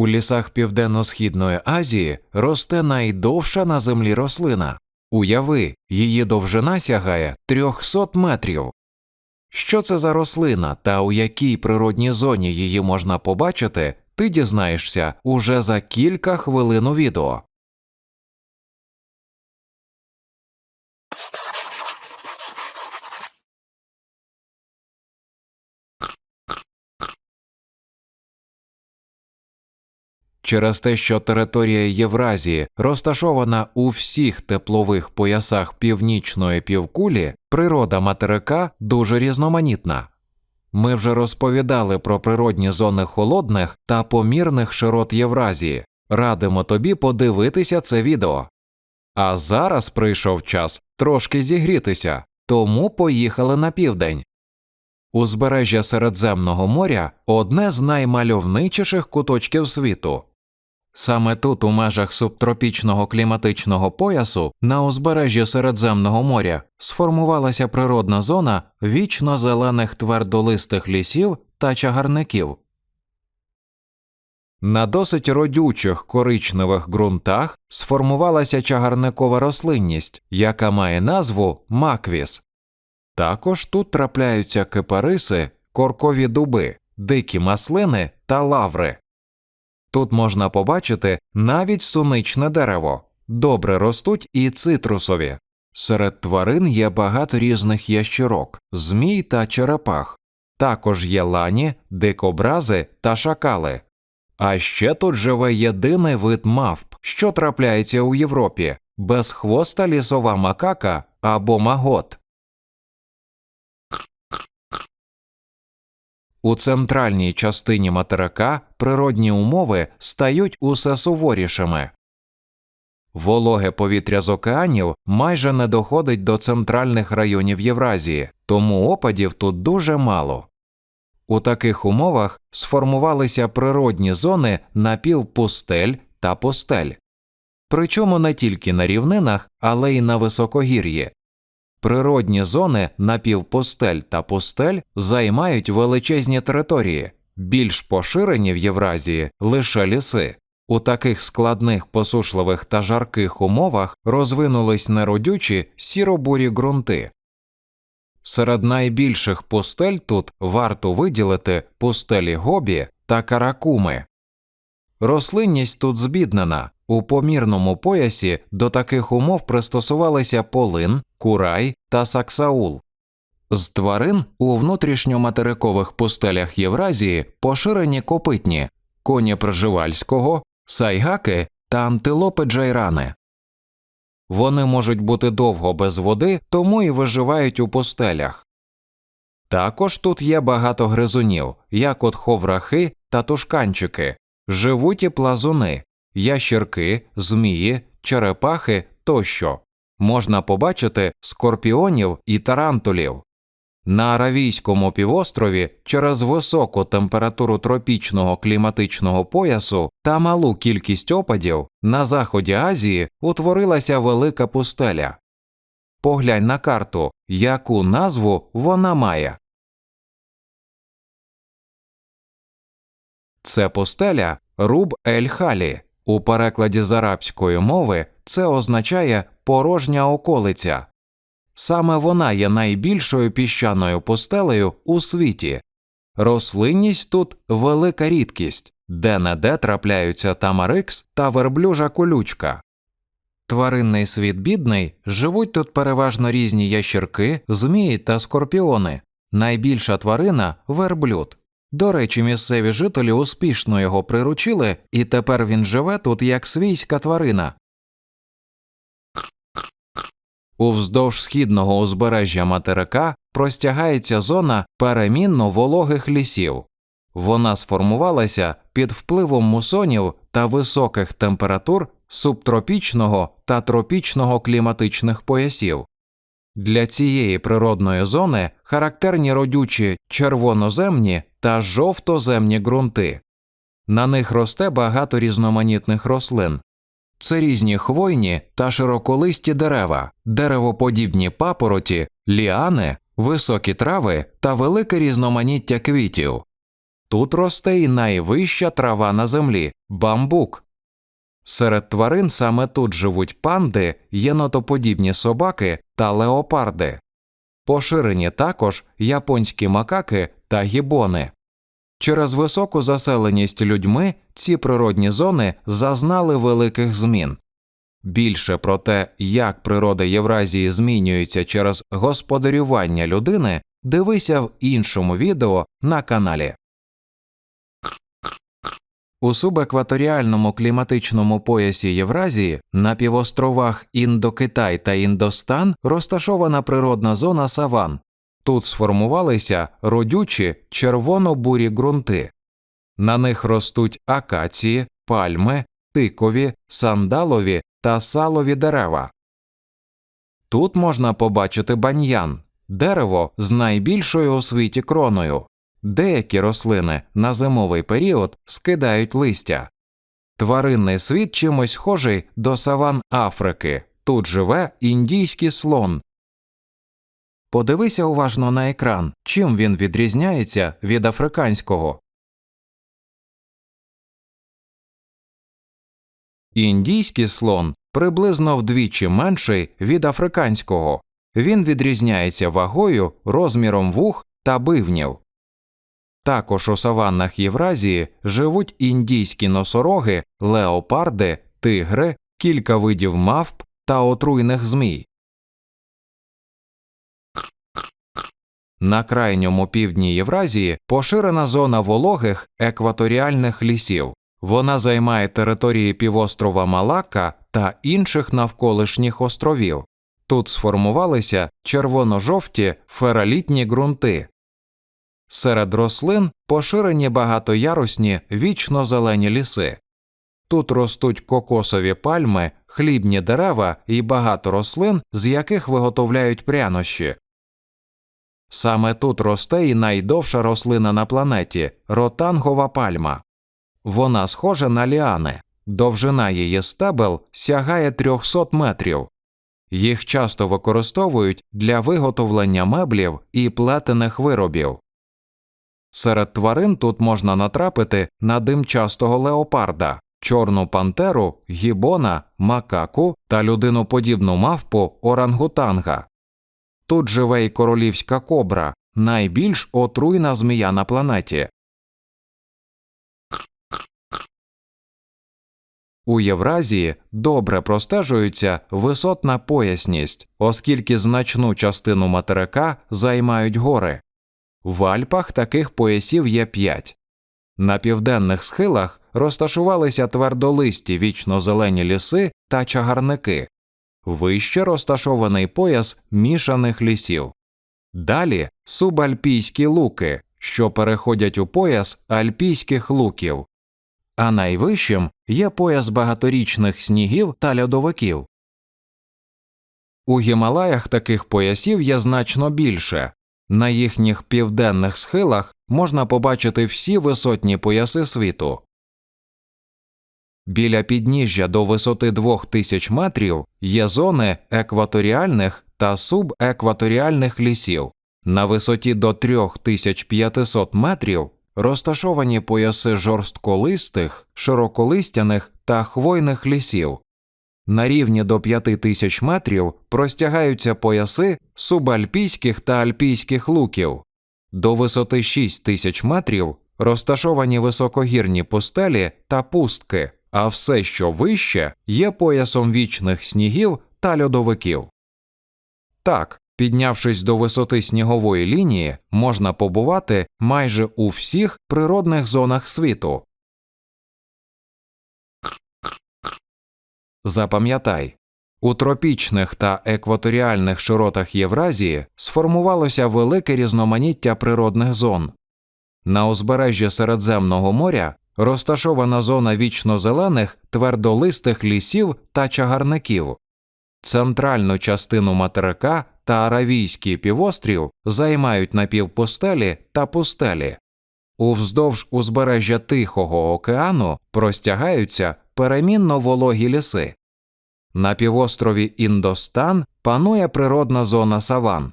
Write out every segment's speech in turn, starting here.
У лісах Південно-Східної Азії росте найдовша на землі рослина. Уяви, її довжина сягає 300 метрів. Що це за рослина та у якій природній зоні її можна побачити, ти дізнаєшся уже за кілька хвилин у відео. Через те, що територія Євразії розташована у всіх теплових поясах північної півкулі, природа материка дуже різноманітна. Ми вже розповідали про природні зони холодних та помірних широт Євразії. Радимо тобі подивитися це відео. А зараз прийшов час трошки зігрітися, тому поїхали на південь. Узбережжя Середземного моря одне з наймальовничіших куточків світу. Саме тут, у межах субтропічного кліматичного поясу, на узбережжі Середземного моря, сформувалася природна зона вічно зелених твердолистих лісів та чагарників. На досить родючих коричневих ґрунтах сформувалася чагарникова рослинність, яка має назву маквіс. Також тут трапляються кипариси, коркові дуби, дикі маслини та лаври. Тут можна побачити навіть суничне дерево, добре ростуть і цитрусові. Серед тварин є багато різних ящерок, змій та черепах, також є лані, дикобрази та шакали. А ще тут живе єдиний вид мавп, що трапляється у Європі безхвоста лісова макака або магот. У центральній частині материка природні умови стають усе суворішими. Вологе повітря з океанів майже не доходить до центральних районів Євразії, тому опадів тут дуже мало. У таких умовах сформувалися природні зони напівпустель та пустель. Причому не тільки на рівнинах, але й на високогір'ї. Природні зони напівпустель та пустель займають величезні території, більш поширені в Євразії лише ліси. У таких складних посушливих та жарких умовах розвинулись неродючі сіробурі ґрунти. Серед найбільших пустель тут варто виділити пустелі гобі та каракуми. Рослинність тут збіднена. У помірному поясі до таких умов пристосувалися полин, курай та саксаул. З тварин у внутрішньоматерикових пустелях Євразії поширені копитні, коні Пржевальського, сайгаки та антилопи джайрани. Вони можуть бути довго без води, тому і виживають у пустелях. Також тут є багато гризунів, як от ховрахи та тушканчики, живуть і плазуни, ящерки, змії, черепахи тощо. Можна побачити скорпіонів і тарантулів. На Аравійському півострові через високу температуру тропічного кліматичного поясу та малу кількість опадів на заході Азії утворилася велика пустеля. Поглянь на карту, яку назву вона має. Це пустеля Руб ель Халі. У перекладі з арабської мови це означає порожня околиця. Саме вона є найбільшою піщаною пустелею у світі. Рослинність тут велика рідкість, де не де трапляються тамарикс та верблюжа колючка. Тваринний світ бідний, живуть тут переважно різні ящерки, змії та скорпіони. Найбільша тварина верблюд. До речі, місцеві жителі успішно його приручили, і тепер він живе тут як свійська тварина. Уздовж східного узбережжя материка простягається зона перемінно вологих лісів. Вона сформувалася під впливом мусонів та високих температур субтропічного та тропічного кліматичних поясів. Для цієї природної зони характерні родючі червоноземні та жовтоземні ґрунти. На них росте багато різноманітних рослин. Це різні хвойні та широколисті дерева, деревоподібні папороті, ліани, високі трави та велике різноманіття квітів. Тут росте і найвища трава на землі бамбук. Серед тварин саме тут живуть панди, єнотоподібні собаки та леопарди. Поширені також японські макаки та гібони. Через високу заселеність людьми ці природні зони зазнали великих змін. Більше про те, як природа Євразії змінюється через господарювання людини, дивися в іншому відео на каналі. У субекваторіальному кліматичному поясі Євразії на півостровах Індокитай та Індостан розташована природна зона саван. Тут сформувалися родючі червоно-бурі ґрунти. На них ростуть акації, пальми, тикові, сандалові та салові дерева. Тут можна побачити баньян дерево з найбільшою у світі кроною. Деякі рослини на зимовий період скидають листя. Тваринний світ чимось схожий до саван Африки. Тут живе індійський слон. Подивися уважно на екран, чим він відрізняється від африканського. Індійський слон приблизно вдвічі менший від африканського. Він відрізняється вагою, розміром вух та бивнів. Також у саваннах Євразії живуть індійські носороги, леопарди, тигри, кілька видів мавп та отруйних змій. На крайньому півдні Євразії поширена зона вологих екваторіальних лісів. Вона займає території півострова Малака та інших навколишніх островів. Тут сформувалися червоно-жовті фералітні ґрунти. Серед рослин поширені багатоярусні вічно зелені ліси. Тут ростуть кокосові пальми, хлібні дерева і багато рослин, з яких виготовляють прянощі. Саме тут росте і найдовша рослина на планеті ротангова пальма. Вона схожа на ліани, довжина її стебел сягає 300 метрів. Їх часто використовують для виготовлення меблів і плетених виробів. Серед тварин тут можна натрапити на димчастого леопарда, чорну пантеру, гібона, макаку та людиноподібну мавпу орангутанга. Тут живе й королівська кобра, найбільш отруйна змія на планеті. У Євразії добре простежується висотна поясність, оскільки значну частину материка займають гори. В Альпах таких поясів є п'ять. На південних схилах розташувалися твердолисті вічно-зелені ліси та чагарники, вище розташований пояс мішаних лісів. Далі субальпійські луки, що переходять у пояс альпійських луків, а найвищим є пояс багаторічних снігів та льодовиків. У Гімалаях таких поясів є значно більше. На їхніх південних схилах можна побачити всі висотні пояси світу. Біля підніжжя до висоти 2000 метрів є зони екваторіальних та субекваторіальних лісів. На висоті до 3500 метрів розташовані пояси жорстколистих, широколистяних та хвойних лісів. На рівні до 5000 метрів простягаються пояси субальпійських та альпійських луків. До висоти 6000 метрів розташовані високогірні пустелі та пустки, а все, що вище, є поясом вічних снігів та льодовиків. Так, піднявшись до висоти снігової лінії, можна побувати майже у всіх природних зонах світу. Запам'ятай, у тропічних та екваторіальних широтах Євразії сформувалося велике різноманіття природних зон. На узбережжі Середземного моря розташована зона вічно-зелених твердолистих лісів та чагарників. Центральну частину материка та Аравійський півострів займають напівпустелі та пустелі. Уздовж узбережжя Тихого океану простягаються перемінно вологі ліси. На півострові Індостан панує природна зона саван.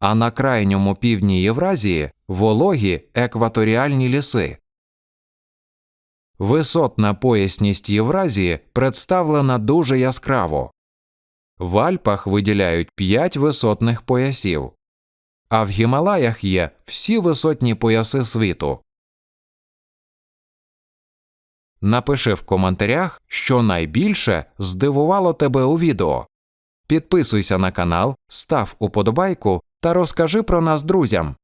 а на крайньому півдні Євразії вологі екваторіальні ліси. Висотна поясність Євразії представлена дуже яскраво. В Альпах виділяють 5 висотних поясів, а в Гімалаях є всі висотні пояси світу. Напиши в коментарях, що найбільше здивувало тебе у відео. Підписуйся на канал, став уподобайку та розкажи про нас друзям.